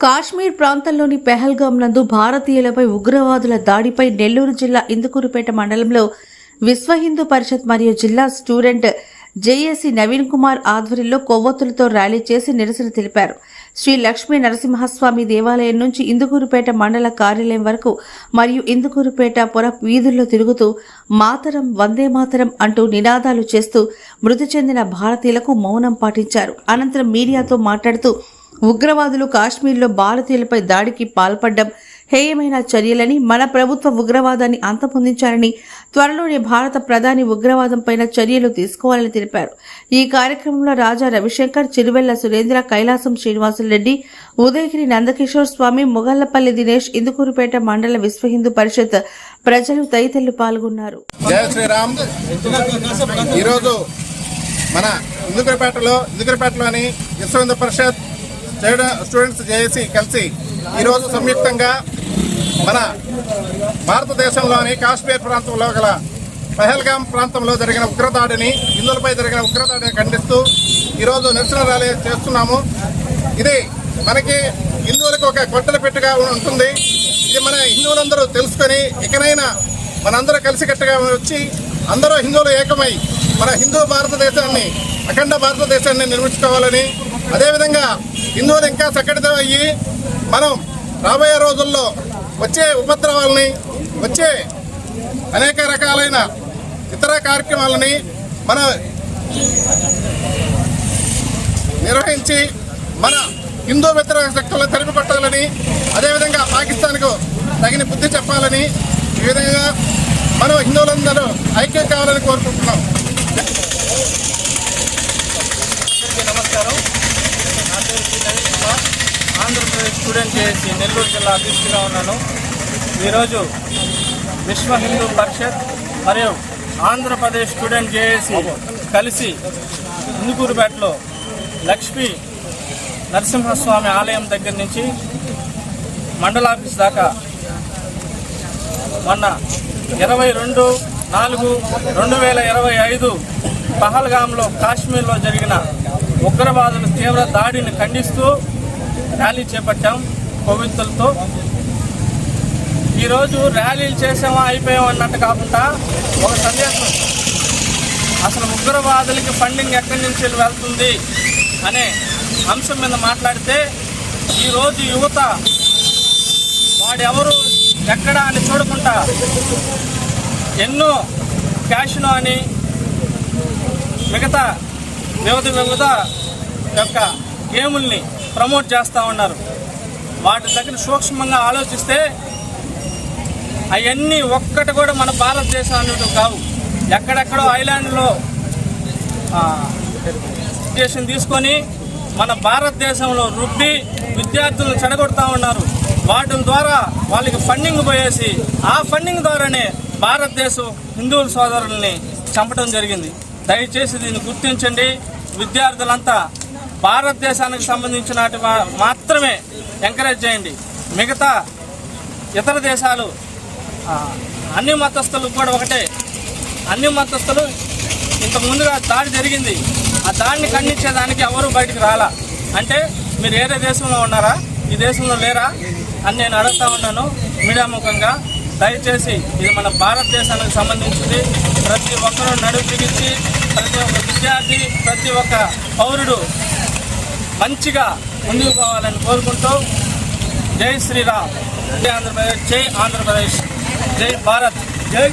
కాశ్మీర్ ప్రాంతంలోని పెహల్గాం నందు భారతీయులపై ఉగ్రవాదుల దాడిపై నెల్లూరు జిల్లా ఇందుకూరుపేట మండలంలో విశ్వ హిందూ పరిషత్ మరియు జిల్లా స్టూడెంట్ జేఏసీ నవీన్ కుమార్ ఆధ్వర్యంలో కొవ్వొత్తులతో ర్యాలీ చేసి నిరసన తెలిపారు. శ్రీ లక్ష్మీ నరసింహస్వామి దేవాలయం నుంచి ఇందుకూరుపేట మండల కార్యాలయం వరకు మరియు ఇందుకూరుపేట పొర వీధుల్లో తిరుగుతూ మాతరం వందే మాతరం అంటూ నినాదాలు చేస్తూ మృతి చెందిన భారతీయులకు మౌనం పాటించారు. అనంతరం మీడియాతో మాట్లాడుతూ ఉగ్రవాదులు కాశ్మీర్లో భారతీయులపై దాడికి పాల్పడ్డం హేయమైన చర్యలని మన ప్రభుత్వ ఉగ్రవాదాన్ని అంతపొందించారని త్వరలోనే భారత ప్రధాని ఉగ్రవాదంపైన చర్యలు తీసుకోవాలని తెలిపారు. ఈ కార్యక్రమంలో రాజా రవిశంకర్ చిరువెల్ల సురేంద్ర కైలాసం శ్రీనివాసులరెడ్డి ఉదయగిరి నందకిషోర్ స్వామి మొగల్లపల్లి దినేష్ ఇందుకూరుపేట మండల విశ్వ హిందూ పరిషత్ ప్రజలు తదితరులు పాల్గొన్నారు. ఈరోజు మన ఇందుకరపేటలో ఇందుకరపేటలోని విశ్వ హిందూ పరిషత్ స్టూడెంట్స్ జేఏసీ కలిసి ఈరోజు సంయుక్తంగా మన భారతదేశంలోని కాశ్మీర్ ప్రాంతంలో గల పహల్గాం ప్రాంతంలో జరిగిన ఉగ్రదాడిని హిందువులపై జరిగిన ఉగ్రదాడిని ఖండిస్తూ ఈరోజు నిరసన ర్యాలీ చేస్తున్నాము. ఇది మనకి హిందువులకు ఒక కొట్టల పెట్టుగా ఉంటుంది. ఇది మన హిందువులందరూ తెలుసుకొని ఇకనైనా మనందరూ కలిసికట్టుగా వచ్చి అందరూ హిందువులు ఏకమై మన హిందూ భారతదేశాన్ని అఖండ భారతదేశాన్ని నిర్మించుకోవాలని అదేవిధంగా హిందువులు ఇంకా సంఘటితం అయ్యి మనం రాబోయే రోజుల్లో వచ్చే ఉపద్రవాలని వచ్చే అనేక రకాలైన ఇతర కార్యక్రమాలని మన నిర్వహించి మన హిందూ వ్యతిరేక శక్తులను తరిమి కొట్టాలని అదేవిధంగా పాకిస్తాన్కు తగిన బుద్ధి చెప్పాలని ఈ విధంగా మనం హిందువులందరూ ఐక్యం కావాలని కోరుకుంటున్నాం అందరికీ నమస్కారం నా పేరు శ్రీ నవీన్ కుమార్ ఆంధ్రప్రదేశ్ ఈ నెల్లూరు జిల్లా అధ్యక్షుడిగా ఉన్నాను. ఈరోజు విశ్వ హిందూ పరిషత్ మరియు ఆంధ్రప్రదేశ్ స్టూడెంట్ జేఏసి కలిసి ఇందుకూరుపేటలో లక్ష్మీ నరసింహస్వామి ఆలయం దగ్గర నుంచి మండలాఫీస్ దాకా మొన్న ఇరవై రెండు నాలుగు రెండు వేల ఇరవై ఐదు పహల్గాంలో కాశ్మీర్లో జరిగిన ఉగ్రవాదుల తీవ్ర దాడిని ఖండిస్తూ ర్యాలీ చేపట్టాం. పవిత్రులతో ఈరోజు ర్యాలీలు చేసామా అయిపోయాం అన్నట్టు కాకుండా ఒక సందేశం. అసలు ఉగ్రవాదులకి ఫండింగ్ ఎక్కడి నుంచి వెళ్తుంది అనే అంశం మీద మాట్లాడితే ఈరోజు యువత వాడెవరు ఎక్కడ అని చూడకుండా ఎన్నో క్యాషినో అని మిగతా వివిధ వివిధ యొక్క గేముల్ని ప్రమోట్ చేస్తూ ఉన్నారు. వాటి దగ్గర సూక్ష్మంగా ఆలోచిస్తే అవన్నీ ఒక్కటి కూడా మన భారతదేశానికి కావు. ఎక్కడెక్కడో ఐలాండ్లో ఎడ్యుకేషన్ తీసుకొని మన భారతదేశంలో రుబ్బి విద్యార్థులను చెడగొడతా ఉన్నారు. వాటి ద్వారా వాళ్ళకి ఫండింగ్ పోయేసి ఆ ఫండింగ్ ద్వారానే భారతదేశం హిందువుల సోదరుల్ని చంపడం జరిగింది. దయచేసి దీన్ని గుర్తించండి. విద్యార్థులంతా భారతదేశానికి సంబంధించిన మాత్రమే ఎంకరేజ్ చేయండి. మిగతా ఇతర దేశాలు అన్ని మతస్థులు కూడా ఒకటే. అన్ని మతస్థులు ఇంతకు ముందుగా దాడి జరిగింది. ఆ దాడిని ఖండించేదానికి ఎవరు బయటికి రాలా. అంటే మీరు వేరే దేశంలో ఉన్నారా? ఈ దేశంలో లేరా? అని నేను అడుగుతా ఉన్నాను మీడియా ముఖంగా. దయచేసి ఇది మన భారతదేశానికి సంబంధించింది. ప్రతి ఒక్కరూ నడుపు బిగించి ప్రతి ఒక్క విద్యార్థి ప్రతి ఒక్క పౌరుడు మంచిగా ముందుకు పోవాలని కోరుకుంటూ జై శ్రీరామ్. జై ఆంధ్రప్రదేశ్ జై ఆంధ్రప్రదేశ్. జై భారత్. జై